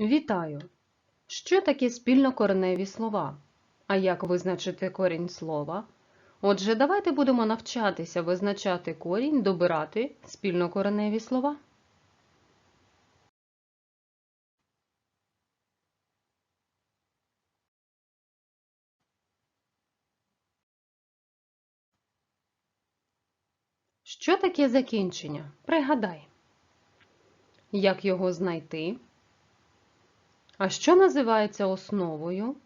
Вітаю! Що таке спільнокореневі слова? А як визначити корінь слова? Отже, давайте будемо навчатися визначати корінь, добирати спільнокореневі слова. Що таке закінчення? Пригадай. Як його знайти? А що називається основою?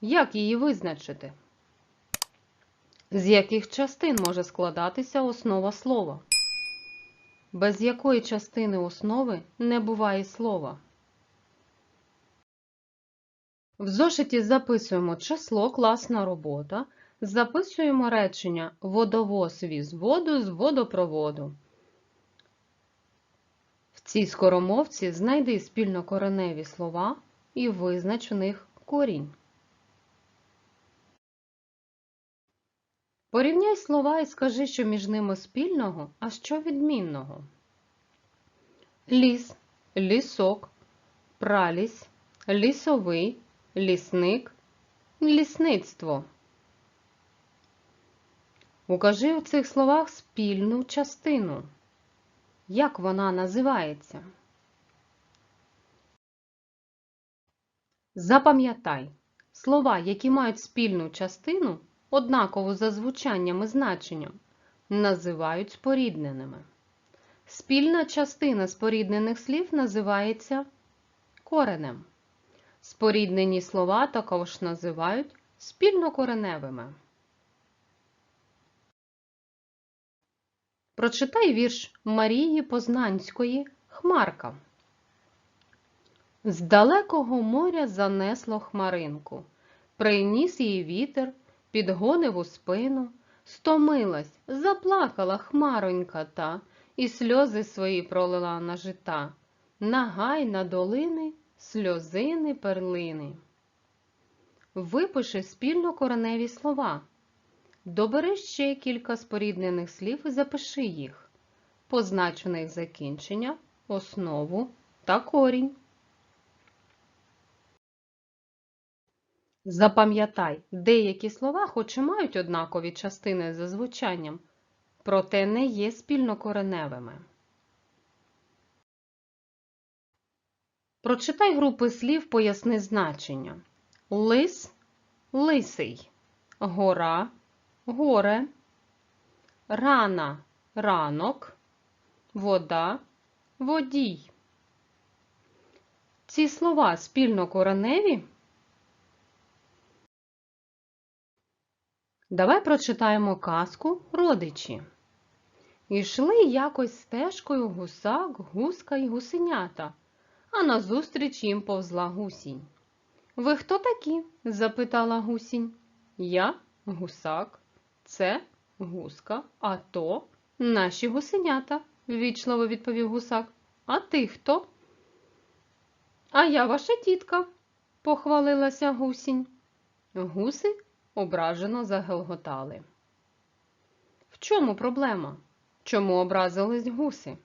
Як її визначити? З яких частин може складатися основа слова? Без якої частини основи не буває слова? В зошиті записуємо число, класна робота. Записуємо речення водовоз віз воду з водопроводу. Цій скоромовці знайди спільнокореневі слова і визнач в них корінь. Порівняй слова і скажи, що між ними спільного, а що відмінного. Ліс, лісок, пралісь, лісовий, лісник, лісництво. Укажи у цих словах спільну частину. Як вона називається? Запам'ятай, слова, які мають спільну частину, однакову за звучанням і значенням, називають спорідненими. Спільна частина споріднених слів називається коренем. Споріднені слова також називають спільнокореневими. Прочитай вірш Марії Познанської Хмарка. З далекого моря занесло хмаринку, приніс їй вітер, підгонив у спину, стомилась, заплакала хмаронька та, і сльози свої пролила на жита, на гай, на долини, сльозини, перлини. Випиши спільно кореневі слова. Добери ще кілька споріднених слів і запиши їх. Познач в них закінчення, основу та корінь. Запам'ятай, деякі слова хоч і мають однакові частини за звучанням, проте не є спільнокореневими. Прочитай групи слів, поясни значення. Лис – лисий, гора – горе, рана – ранок, вода – водій. Ці слова спільнокореневі? Давай прочитаємо казку родичі. Ішли якось стежкою гусак, гуска й гусенята, а назустріч їм повзла гусінь. Ви хто такі? запитала гусінь. Я гусак, це гуска, а то наші гусенята, ввічливо відповів гусак. А ти хто? А я ваша тітка, похвалилася гусінь. Гуси ображено загелготали. В чому проблема? Чому образились гуси?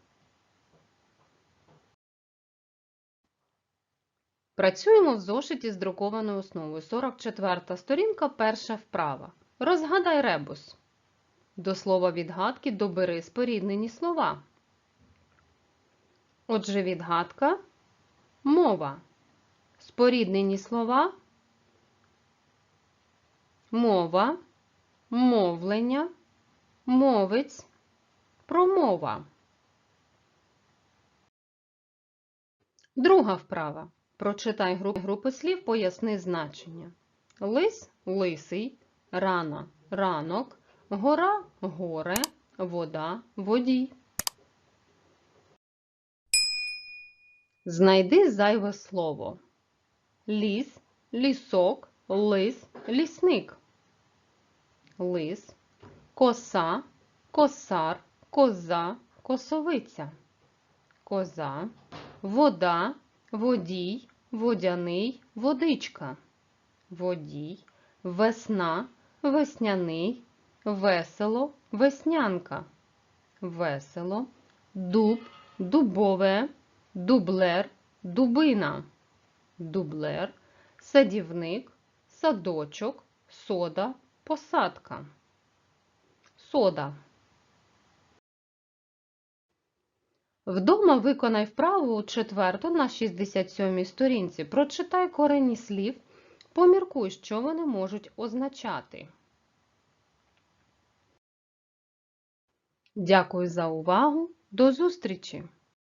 Працюємо в зошиті з друкованою основою. 44 сторінка, перша вправа. Розгадай ребус. До слова відгадки добери споріднені слова. Отже, відгадка мова. Споріднені слова мова, мовлення, мовець, промова. Друга вправа. Прочитай групи слів, поясни значення. Лис лисий, рана ранок, гора горе, вода водій. Знайди зайве слово. Ліс, лісок, лис, лісник. Лис, коса, косар, коза, косовиця. Коза, вода, водій, водяний, водичка. Водій, весна, весняний, весело, веснянка. Весело, дуб, дубове, дублер, дубина, дублер, садівник, садочок, сода, посадка. Сода. Вдома виконай вправу четверту на 67 сторінці. Прочитай корені слів, поміркуй, що вони можуть означати. Дякую за увагу. До зустрічі!